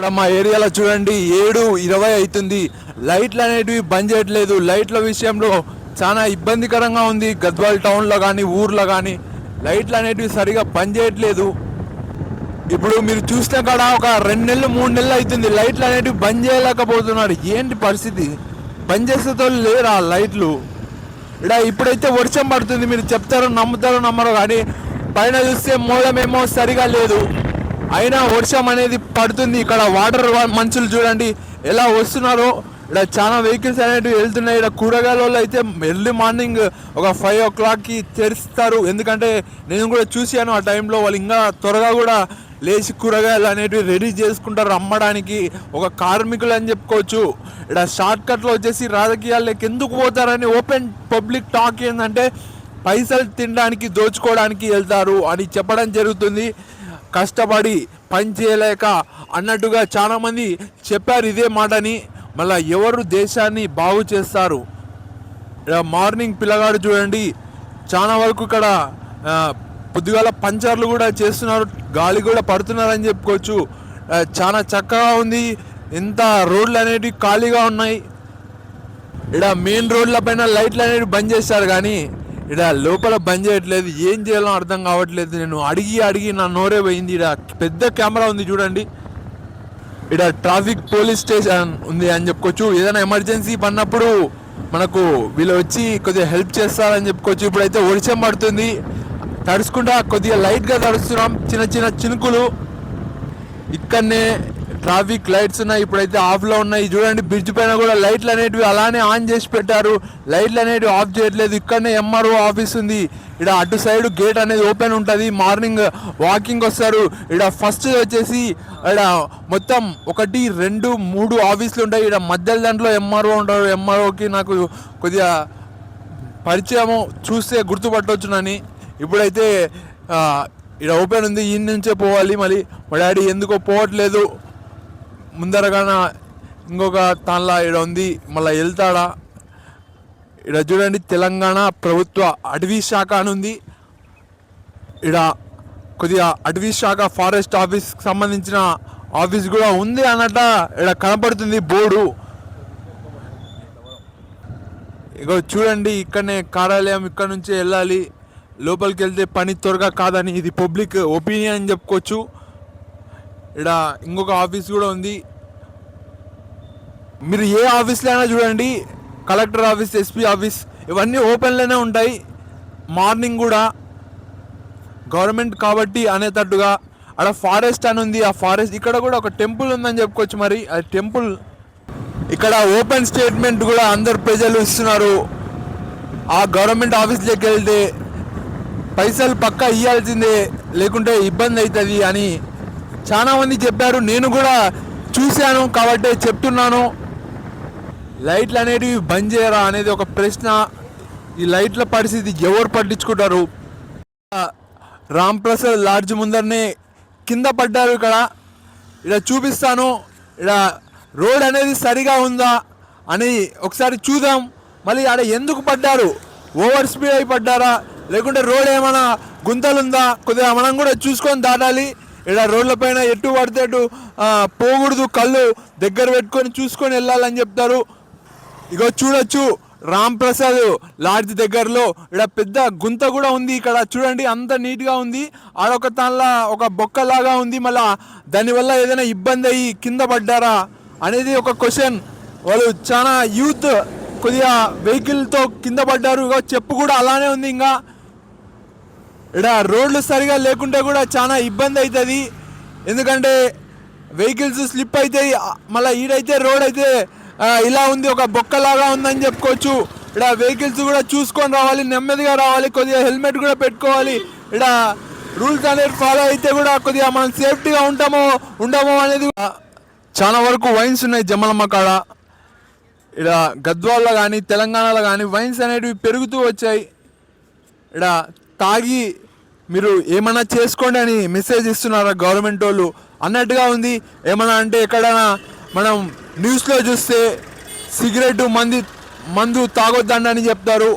ఇక్కడ మా ఏరియాలో చూడండి ఏడు ఇరవై అవుతుంది. లైట్లు అనేటివి బంద్ చేయట్లేదు. లైట్ల విషయంలో చాలా ఇబ్బందికరంగా ఉంది. గద్వాల్ టౌన్లో కానీ ఊర్లో కానీ లైట్లు అనేటివి సరిగా బంద్ చేయట్లేదు. ఇప్పుడు మీరు చూస్తే కాడ ఒక రెండు నెలలు మూడు నెలలు అవుతుంది. లైట్లు అనేటివి బంద్ చేయలేకపోతున్నారు. ఏంటి పరిస్థితి? బంద్ చేసేతో లేరా లైట్లు? ఇక్కడ ఇప్పుడైతే వర్షం పడుతుంది. మీరు చెప్తారో నమ్ముతారో నమ్మరో కానీ పైన చూస్తే మూలమేమో సరిగా లేదు. అయినా వర్షం అనేది పడుతుంది. ఇక్కడ వాటర్ మనుషులు చూడండి ఎలా వస్తున్నారో. ఇక్కడ చాలా వెహికల్స్ అనేటివి వెళ్తున్నాయి. ఇక్కడ కూరగాయల వాళ్ళు అయితే ఎర్లీ మార్నింగ్ ఒక ఫైవ్ ఓ క్లాక్కి తెరుస్తారు. ఎందుకంటే నేను కూడా చూశాను ఆ టైంలో వాళ్ళు ఇంకా త్వరగా కూడా లేచి కూరగాయలు అనేటివి రెడీ చేసుకుంటారు అమ్మడానికి. ఒక కార్మికులు అని చెప్పుకోవచ్చు. ఇక్కడ షార్ట్ కట్లో వచ్చేసి రాజకీయాల్లోకి ఎందుకు పోతారని ఓపెన్ పబ్లిక్ టాక్ ఏంటంటే పైసలు తినడానికి దోచుకోవడానికి వెళ్తారు అని చెప్పడం జరుగుతుంది. కష్టపడి పని చేయలేక అన్నట్టుగా చాలామంది చెప్పారు ఇదే మాటని. మళ్ళీ ఎవరు దేశాన్ని బాగు చేస్తారు? మార్నింగ్ పిల్లగాడు చూడండి. చాలా వరకు ఇక్కడ పొద్దుగాల పంచర్లు కూడా చేస్తున్నారు. గాలి కూడా పడుతున్నారని చెప్పుకోవచ్చు. చాలా చక్కగా ఉంది. ఇంత రోడ్లు అనేటివి ఖాళీగా ఉన్నాయి. ఇక్కడ మెయిన్ రోడ్ల పైన లైట్లు అనేవి బంద్ చేశారు కానీ ఇక్కడ లోపల బంద్ చేయట్లేదు. ఏం చేయాలో అర్థం కావట్లేదు. నేను అడిగి అడిగి నా నోరే పోయింది. ఇక్కడ పెద్ద కెమెరా ఉంది చూడండి. ఇక్కడ ట్రాఫిక్ పోలీస్ స్టేషన్ ఉంది అని చెప్పుకోవచ్చు. ఏదైనా ఎమర్జెన్సీ పడినప్పుడు మనకు వీళ్ళు వచ్చి కొద్దిగా హెల్ప్ చేస్తారని చెప్పుకోవచ్చు. ఇప్పుడైతే వర్షం పడుతుంది. తడుచుకుంటా కొద్దిగా లైట్గా తడుస్తున్నాం. చిన్న చిన్న చినుకులు. ఇక్కడనే ట్రాఫిక్ లైట్స్ ఉన్నాయి ఇప్పుడైతే ఆఫ్లో ఉన్నాయి. చూడండి బ్రిడ్జ్ పైన కూడా లైట్లు అనేటివి అలానే ఆన్ చేసి పెట్టారు. లైట్లు అనేటివి ఆఫ్ చేయట్లేదు. ఇక్కడనే ఎంఆర్ఓ ఆఫీస్ ఉంది. ఇక్కడ అటు సైడ్ గేట్ అనేది ఓపెన్ ఉంటుంది. మార్నింగ్ వాకింగ్ వస్తారు. ఇక్కడ ఫస్ట్ వచ్చేసి ఇక్కడ మొత్తం ఒకటి రెండు మూడు ఆఫీసులు ఉంటాయి. ఇక్కడ మధ్యలో దాంట్లో ఎంఆర్ఓ ఉంటారు ఎంఆర్ఓకి నాకు కొద్దిగా పరిచయం చూస్తే గుర్తుపట్టవచ్చునని ఇప్పుడైతే ఇక్కడ ఓపెన్ ఉంది. ఈ నుంచే పోవాలి మళ్ళీ. మా డాడీ ఎందుకో పోవట్లేదు. ముందరగాన ఇంకొక తాన్లా ఇక్కడ ఉంది మళ్ళీ వెళ్తాడా? ఇక్కడ చూడండి తెలంగాణ ప్రభుత్వ అటవీ శాఖ అని ఉంది. ఇక్కడ కొద్దిగా అటవీ శాఖ ఫారెస్ట్ ఆఫీస్కి సంబంధించిన ఆఫీస్ కూడా ఉంది అన్నట్ట ఇక్కడ కనపడుతుంది బోర్డు. ఇగో చూడండి ఇక్కడనే కార్యాలయం ఇక్కడ నుంచి వెళ్ళాలి. లోపలికి వెళ్తే పని త్వరగా కాదని ఇది పబ్లిక్ ఒపీనియన్ అని చెప్పుకోవచ్చు. ఇక్కడ ఇంకొక ఆఫీస్ కూడా ఉంది. మీరు ఏ ఆఫీస్లో అయినా చూడండి కలెక్టర్ ఆఫీస్ ఎస్పీ ఆఫీస్ ఇవన్నీ ఓపెన్లోనే ఉంటాయి. మార్నింగ్ కూడా గవర్నమెంట్ కాబట్టి అనేటట్టుగా అక్కడ ఫారెస్ట్ అని ఉంది. ఆ ఫారెస్ట్ ఇక్కడ కూడా ఒక టెంపుల్ ఉందని చెప్పుకోవచ్చు మరి. ఆ టెంపుల్ ఇక్కడ ఓపెన్ స్టేట్మెంట్ కూడా అందరు ప్రజలు ఇస్తున్నారు. ఆ గవర్నమెంట్ ఆఫీస్లోకి వెళ్తే పైసలు పక్కా ఇవ్వాల్సిందే లేకుంటే ఇబ్బంది అవుతుంది అని చాలామంది చెప్పారు. నేను కూడా చూశాను కాబట్టి చెప్తున్నాను. లైట్లు అనేటివి బంద్ చేయరా అనేది ఒక ప్రశ్న. ఈ లైట్ల పరిస్థితి ఎవరు పట్టించుకుంటారు? రామ్ ప్రసాద్ లాడ్జ్ ముందరనే కింద పడ్డారు ఇక్కడ. ఇక్కడ చూపిస్తాను. ఇక్కడ రోడ్ అనేది సరిగా ఉందా అని ఒకసారి చూద్దాం. మళ్ళీ ఆడ ఎందుకు పడ్డారు? ఓవర్ స్పీడ్ అయి పడ్డారా? లేకుంటే రోడ్ ఏమైనా గుంతలుందా? కొద్దిగా మనం కూడా చూసుకొని దాటాలి. ఇక్కడ రోడ్ల పైన ఎటు పడితే అటు పోకూడదు. కళ్ళు దగ్గర పెట్టుకొని చూసుకొని వెళ్ళాలని చెప్తారు. ఇగో చూడొచ్చు రామ్ ప్రసాద్ లాడ్జ్ దగ్గరలో. ఇక్కడ పెద్ద గుంత కూడా ఉంది ఇక్కడ చూడండి అంత నీట్గా ఉంది. ఆడొక దానిలా ఒక బొక్కలాగా ఉంది మళ్ళా. దానివల్ల ఏదైనా ఇబ్బంది అయ్యి కింద పడ్డారా అనేది ఒక క్వశ్చన్. వాళ్ళు చాలా యూత్ కొద్దిగా వెహికల్తో కింద పడ్డారు. ఇగో చెప్పు కూడా అలానే ఉంది ఇంకా. ఇక్కడ రోడ్లు సరిగా లేకుంటే కూడా చాలా ఇబ్బంది అవుతుంది ఎందుకంటే వెహికల్స్ స్లిప్ అవుతాయి మళ్ళీ ఈడైతే రోడ్ అయితే ఇలా ఉంది ఒక బొక్కలాగా ఉందని చెప్పుకోవచ్చు. ఇక్కడ వెహికల్స్ కూడా చూసుకొని రావాలి నెమ్మదిగా రావాలి కొద్దిగా హెల్మెట్ కూడా పెట్టుకోవాలి. ఇక్కడ రూల్స్ అనేది ఫాలో అయితే కూడా కొద్దిగా మనం సేఫ్టీగా ఉంటామో ఉండమో అనేది చాలా వరకు వైన్స్ ఉన్నాయి జమ్మలమ్మ కాడ. ఇక్కడ గద్వాల్లో కానీ తెలంగాణలో కానీ వైన్స్ అనేటివి పెరుగుతూ వచ్చాయి. ఇక్కడ తాగి మీరు ఏమన్నా చేసుకోండి అని మెసేజ్ ఇస్తున్నారా గవర్నమెంట్ వాళ్ళు? అన్నట్టుగా ఉంది. ఏమన్నా అంటే ఎక్కడైనా మనం న్యూస్లో చూస్తే సిగరెట్ మంది మందు తాగొద్దండి అని చెప్తారు.